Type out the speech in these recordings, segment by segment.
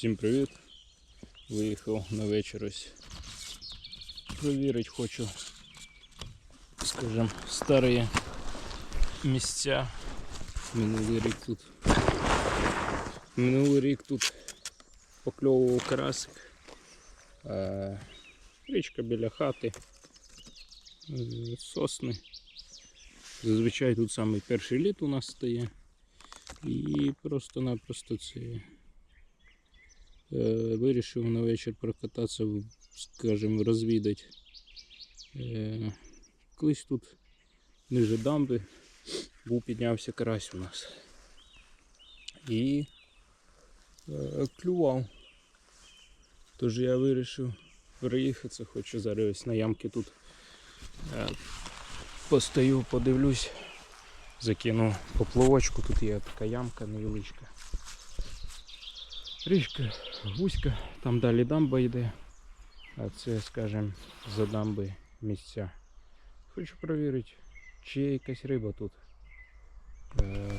Всім привіт! Виїхав на вечір ось. Провірити хочу, скажімо, старі місця. Минулий рік тут. Минулий рік тут покльовував карасик. Е, річка біля хати. е, Сосни. Зазвичай тут самий перший літ у нас стає. І просто-напросто це вирішив на вечір прокататися, скажімо, розвідати. Е, колись тут ниже дамби був піднявся карась у нас. І е, клював. Тож я вирішив переїхатися, хочу зараз ось на ямки тут е, постою, подивлюсь, закину поплавочку, тут є така ямка невеличка. Річка вузька, там далі дамба йде, а це, скажімо, за дамби місця. Хочу перевірити, чи є якась риба тут. Е,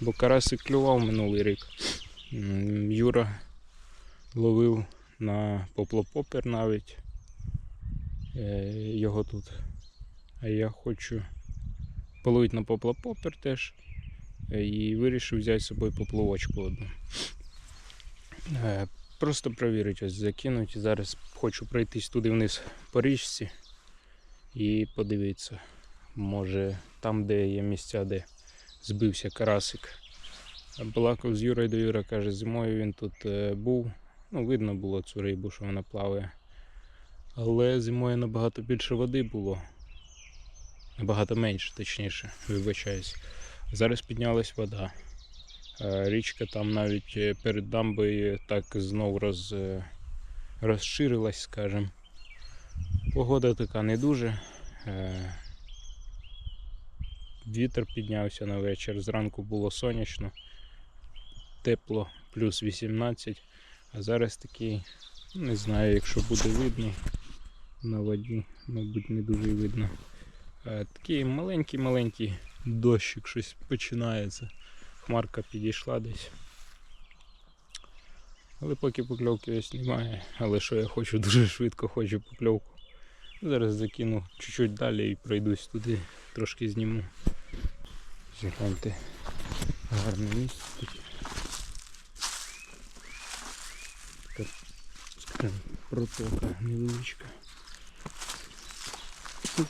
Бо карасик клював минулий рік. Юра ловив на поплопопер навіть е, його тут. А я хочу половити на поплопопер теж. Е, І вирішив взяти з собою поплавочку одну. Е, Просто провірити, ось закинуть. Зараз хочу пройтись туди вниз по річці і подивитися. Може там, де є місця, де збився карасик. Балакав з Юрою до Юра каже, зимою він тут е, був. Ну, видно було цю рибу, що вона плаває. Але зимою набагато більше води було. Набагато менше, точніше, вибачаюсь. Зараз піднялась вода. Е, Річка там навіть е, перед дамбою так знов роз, е, розширилась, скажімо. Погода така не дуже. Вітер піднявся на вечір. Зранку було сонячно, тепло, плюс 18. А зараз такий, не знаю, якщо буде видно на воді, мабуть, не дуже видно. Такий маленький-маленький дощик щось починається. Хмарка підійшла десь. Але поки покльовки ось немає. Але що я хочу, дуже швидко хочу покльовку. Зараз закину чуть-чуть далі і пройдусь туди, трошки зніму. Гляньте, гарне місце тут. Така, скажімо, протока невеличка. Тут,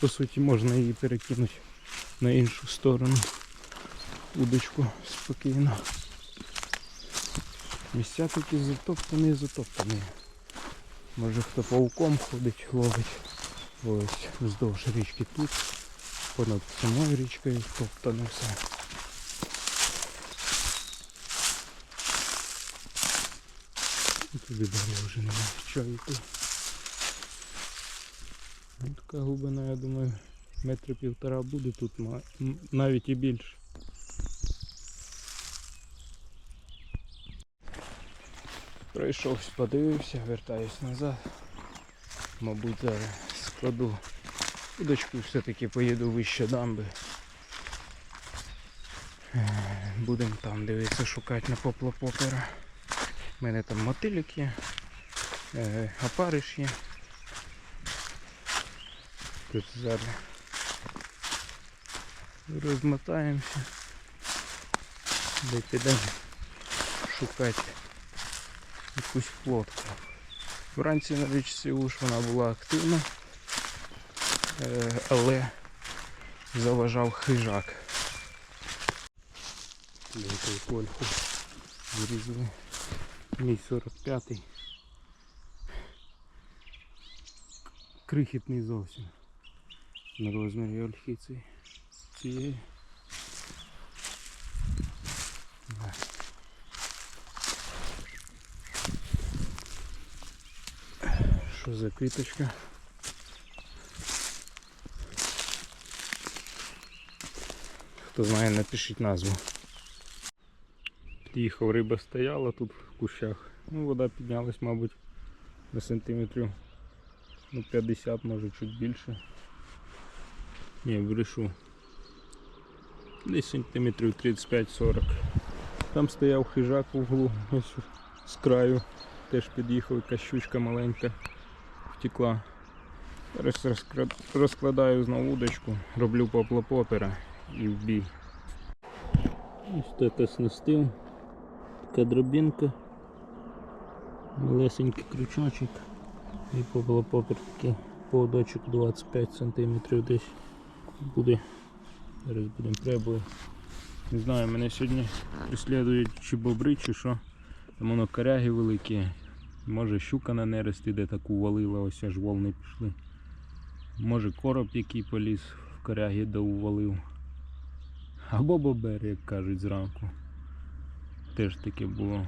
по суті, можна її перекинути на іншу сторону. Удочку спокійно. Місця такі затоптані, затоптані. Може хто пауком ходить, ловить. Ось вздовж річки тут. Понад самою річкою топтане все. І туди далі вже немає. Ну, така глибина, я думаю, метри півтора буде тут, навіть і більше. Пройшовся, подивився, вертаюсь назад. Мабуть, зараз складу удочку, все-таки поїду вище дамби. Е, Будемо там дивитися, шукати на поплопопера. У мене там мотилік є, е, опариш є. Тут зараз розмотаємося. Де підемо шукати якусь плотку. Вранці на річці уж вона була активна, е, але заважав хижак. Деякою кольку зрізали. Мій 45-й. Крихітний зовсім. На розмірі ольхи ці- цієї. Що за квіточка? Хто знає, напишіть назву. Під'їхав, риба стояла тут в кущах. Ну, вода піднялась, мабуть, на сантиметрів ну, 50, може чуть більше. Ні, брешу. Десь сантиметрів 35-40. Там стояв хижак в углу, ось з краю теж під'їхав, якась щучка маленька втекла. Зараз розкладаю знову удочку, роблю поплопопера і в бій. Ось так оснастив. Така дробінка. Малесенький крючочок. І поплапопер такий поводочок 25 см десь буде. Зараз будемо пробувати. Не знаю, мене сьогодні преслідують чи бобри, чи що. Там воно коряги великі. Може щука на нерест іде таку валила, ось аж волни пішли. Може короб який поліз в коряги да увалив. Або бобер, як кажуть зранку. Теж таке було.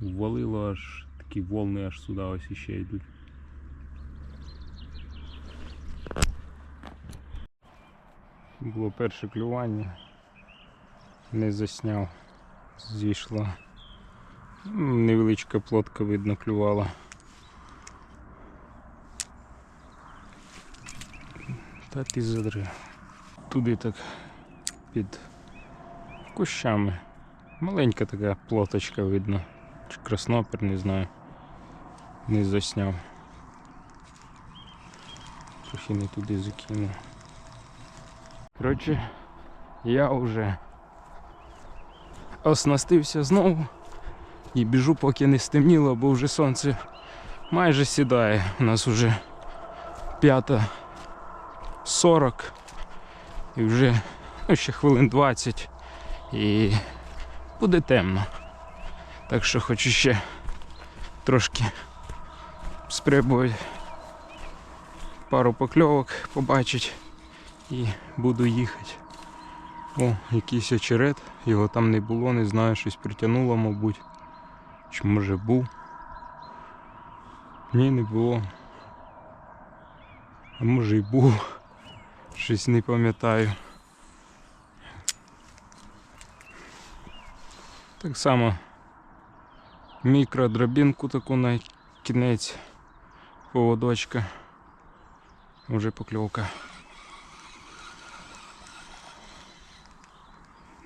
Ввалило аж такі волни аж сюди ось іще йдуть. Було перше клювання. Не засняв. Зійшла. Невеличка плотка видно клювала. Та ти задрив. Туди так під кущами. Маленька така плоточка видно. Чи краснопер, не знаю. Не засняв. Трохи не туди закинув. Коротше, я вже оснастився знову і біжу, поки не стемніло, бо вже сонце майже сідає. У нас вже 5.40 і вже ну, ще хвилин 20 і буде темно. Так що хочу ще трошки спробувати пару покльовок побачити і буду їхати. О, якийсь очерет, його там не було, не знаю, щось притягнуло, мабуть. Чи може був? Ні, не було. А може і був. Щось не пам'ятаю. Так само мікродробінку таку на кінець поводочка. Вже покльовка.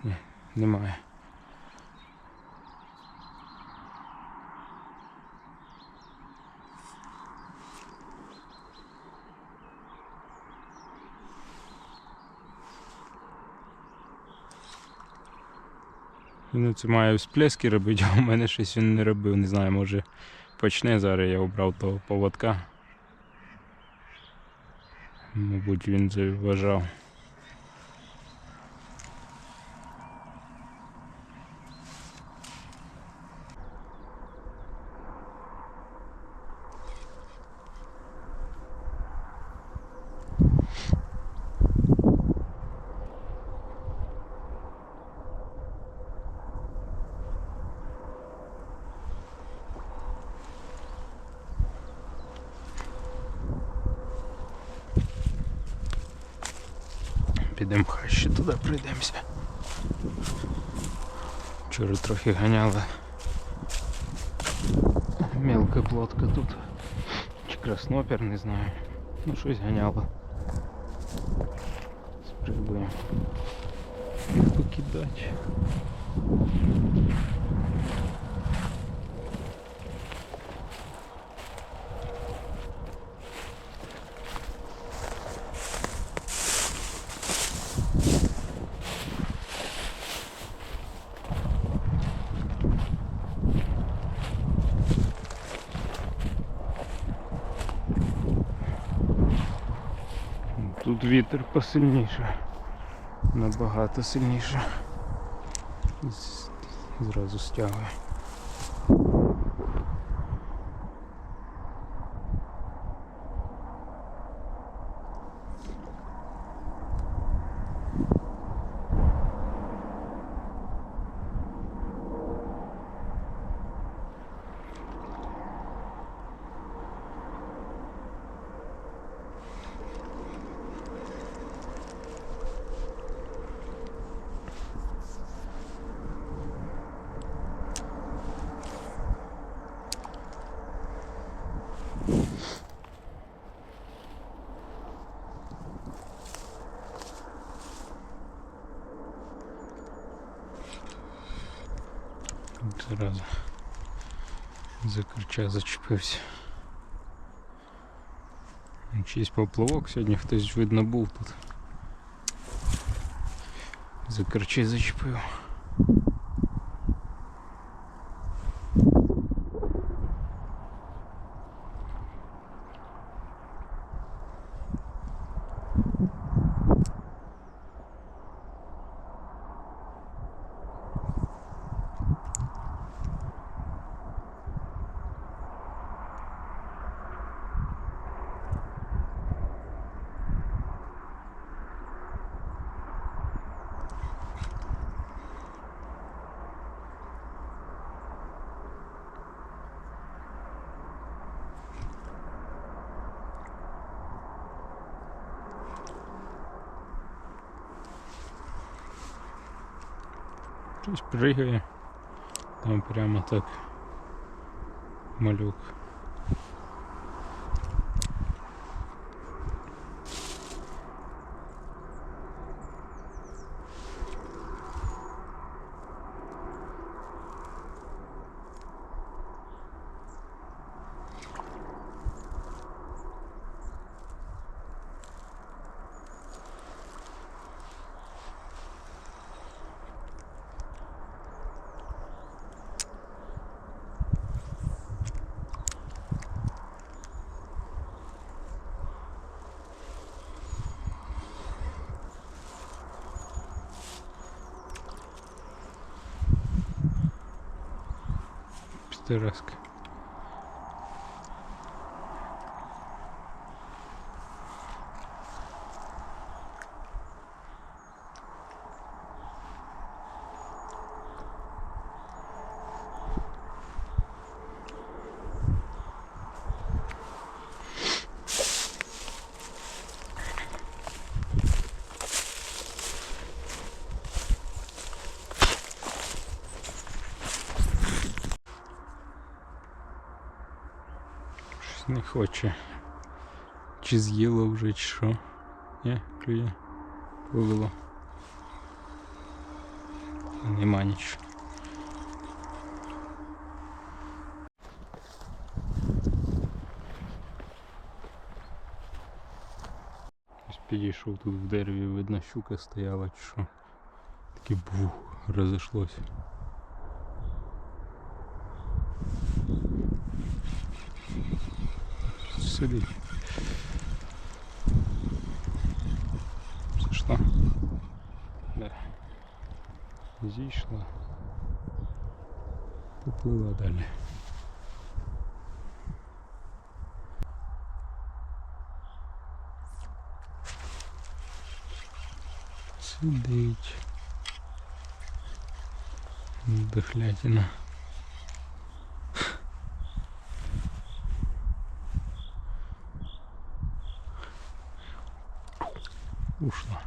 Ні, немає. Ну, це має всплески робити, а у мене щось він не робив. Не знаю, може почне зараз я обрав того поводка. Мабуть, він заважав. Підемо хай ще туди прийдемося. Вчора трохи ганяли. Мелка плотка тут. Чи краснопер, не знаю. Ну щось ганяло. Спробуємо покидати. Тут вітер посильніше. Набагато сильніше. Зразу стягує. Зразу За ключа зачепився. Чийсь поплавок сьогодні хтось видно був тут. За корчі зачепив. Щось пригає. Там прямо так малюк. Підтираска. Не хоче. Чи з'їло вже, чи що? Ні, клює. Вивело. Нема нічого. Підійшов тут в дереві, видно, щука стояла, чи що. Таке бух, розійшлося. судить. Зашла. Да. Здесь шла. Поплыла далее. Сидить. Дохлятина. Ушла.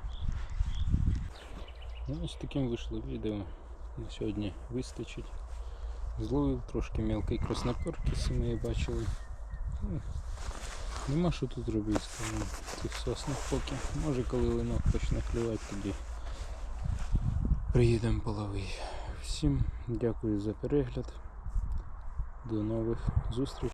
Ну, ось таким вийшло відео. На сьогодні вистачить. Зловив трошки мелкий красноперки, ми бачили. Ну, нема що тут робити, скажімо, цих соснах поки. Може коли линок почне клювати, тоді приїдемо половий. Всім дякую за перегляд. До нових зустрічей.